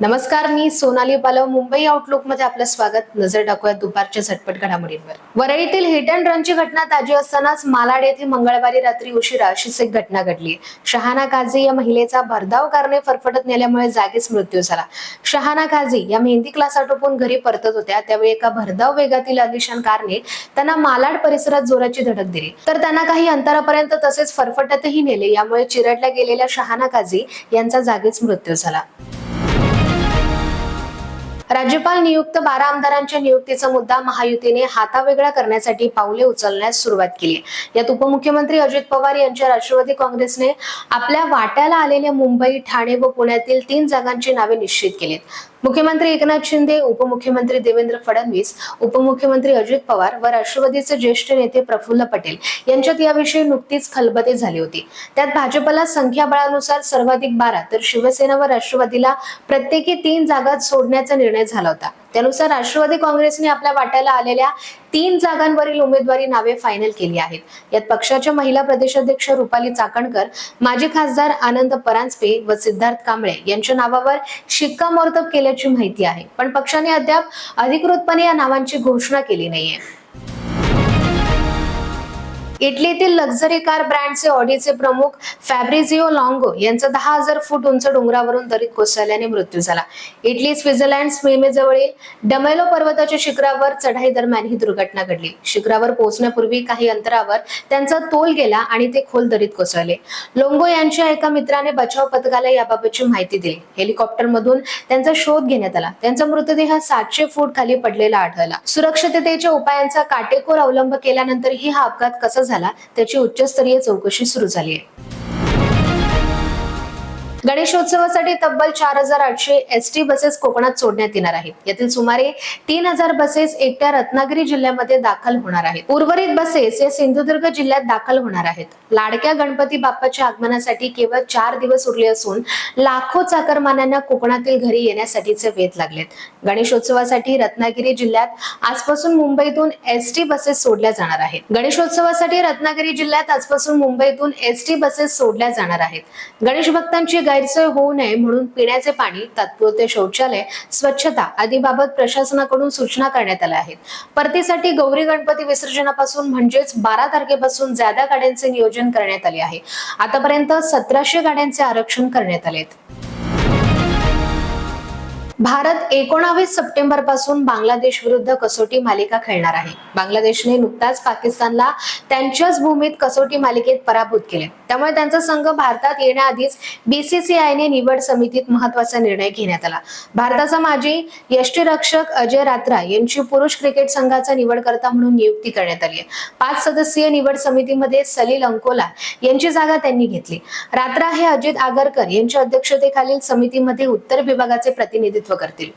नमस्कार मी सोनाली पालव मुंबई आउटलुकमध्ये आपलं स्वागत. नजर टाकूया दुपारच्या झटपट घडामोडींवर. वरळीतील हिट अँड रनची घटना ताजी असतानाच मालाड येथे मंगळवारी रात्री उशिरा अशीच एक घटना घडली. शहाना काझी या महिलेचा भरधाव कारणे फरफटत नेल्यामुळे जागीच मृत्यू झाला. शहाना काझी या मेहंदी क्लास आटोपून घरी परतत होत्या. त्यावेळी एका भरधाव वेगातील अलिशान कारने त्यांना मालाड परिसरात जोराची धडक दिली. तर त्यांना काही अंतरापर्यंत तसेच फरफटतही नेले. यामुळे चिरडल्या गेलेल्या शहाना काझी यांचा जागीच मृत्यू झाला. राज्यपाल नियुक्त बारा आमदारांच्या नियुक्तीचा मुद्दा महायुतीने हातावेगळा करण्यासाठी पावले उचलण्यास सुरुवात केली यात उपमुख्यमंत्री अजित पवार यांच्या राष्ट्रवादी काँग्रेसने आपल्या वाट्याला आलेल्या मुंबई ठाणे व पुण्यातील तीन जागांची नावे निश्चित केली मुख्यमंत्री एकनाथ शिंदे उपमुख्यमंत्री देवेंद्र फडणवीस उपमुख्यमंत्री अजित पवार व राष्ट्रवादीचे ज्येष्ठ नेते प्रफुल्ल पटेल यांच्यात याविषयी नुकतीच खलबते झाली होती. त्यात भाजपला संख्याबळानुसार सर्वाधिक बारा तर शिवसेना व राष्ट्रवादीला प्रत्येकी तीन जागा सोडण्याचा निर्णय झाला होता. त्यानुसार राष्ट्रवादी काँग्रेसने आपल्या वाट्याला आलेल्या तीन जागांवरील उमेदवारी नावे फायनल केली आहेत. यात पक्षाच्या महिला प्रदेशाध्यक्ष रुपाली चाकणकर माजी खासदार आनंद परांजपे व सिद्धार्थ कांबळे यांच्या नावावर शिक्कामोर्तब केल्याची माहिती आहे. पण पक्षाने अद्याप अधिकृतपणे या नावांची घोषणा केली नाहीये. इटलीतील लक्झरी कार ब्रँडचे ऑडीचे प्रमुख फॅब्रिझिओ लॉंगो यांचा दहा हजार फूट उंच डोंगरावरून दरीत कोसळल्याने मृत्यू झाला. इटली स्वित्झर्लंड स्वीमेजवळील डमेलो पर्वताच्या शिखरावर चढाई दरम्यान ही दुर्घटना घडली. शिखरावर पोहोचण्यापूर्वी काही अंतरावर त्यांचा तोल गेला आणि ते खोल दरीत कोसळले. लोंगो यांच्या एका मित्राने बचाव पथकाला याबाबतची माहिती दिली. हेलिकॉप्टरमधून त्यांचा शोध घेण्यात आला. त्यांचा मृतदेह सातशे फूट खाली पडलेला आढळला. सुरक्षिततेच्या उपायांचा काटेकोर अवलंब केल्यानंतरही हा अपघात कसा झाला त्याची उच्चस्तरीय चौकशी सुरू झाली आहे. गणेशोत्सवासाठी तब्बल चार हजार आठशे एस टी बसेस कोकणात सोडण्यात येणार आहेत. यातील सुमारे तीन हजार बसेस एकट्या रत्नागिरी जिल्ह्यामध्ये दाखल होणार आहेत. उर्वरित बसेस या सिंधुदुर्ग जिल्ह्यात दाखल होणार आहेत. लाडक्या गणपती बाप्पाच्या आगमनासाठी केवळ चार दिवस उरले असून लाखो चाकरमान्यांना कोकणातील घरी येण्यासाठीचे वेध लागलेत. गणेशोत्सवासाठी रत्नागिरी जिल्ह्यात आजपासून मुंबईतून एस टी बसेस सोडल्या जाणार आहेत. गणेशोत्सवासाठी रत्नागिरी जिल्ह्यात आजपासून मुंबईतून एस टी बसेस सोडल्या जाणार आहेत. गणेश भक्तांची गैरसोय होऊ नये म्हणून पिण्याचे पाणी तात्पुरते शौचालय स्वच्छता आदी बाबत प्रशासनाकडून सूचना करण्यात आल्या आहेत. परतीसाठी गौरी गणपती विसर्जनापासून म्हणजेच बारा तारखेपासून ज्यादा गाड्यांचे नियोजन करण्यात आले आहे. आतापर्यंत सतराशे गाड्यांचे आरक्षण करण्यात आले भारत एकोणावीस सप्टेंबरपासून बांगलादेश विरुद्ध कसोटी मालिका खेळणार आहे. बांगलादेशने नुकताच पाकिस्तानला त्यांच्याच भूमीत कसोटी मालिकेत पराभूत केले. त्यामुळे त्यांचा संघ भारतात येण्याआधीच बीसीसीआयने निवड समितीत महत्त्वाचा निर्णय घेण्यात आला. भारताचा माजी यष्टीरक्षक अजय रात्रा यांची पुरुष क्रिकेट संघाचा निवडकर्ता म्हणून नियुक्ती करण्यात आली आहे. पाच सदस्यीय निवड समितीमध्ये सलील अंकोला यांची जागा त्यांनी घेतली. रात्रा हे अजित आगरकर यांच्या अध्यक्षतेखालील समितीमध्ये उत्तर विभागाचे प्रतिनिधित्व Infocartil.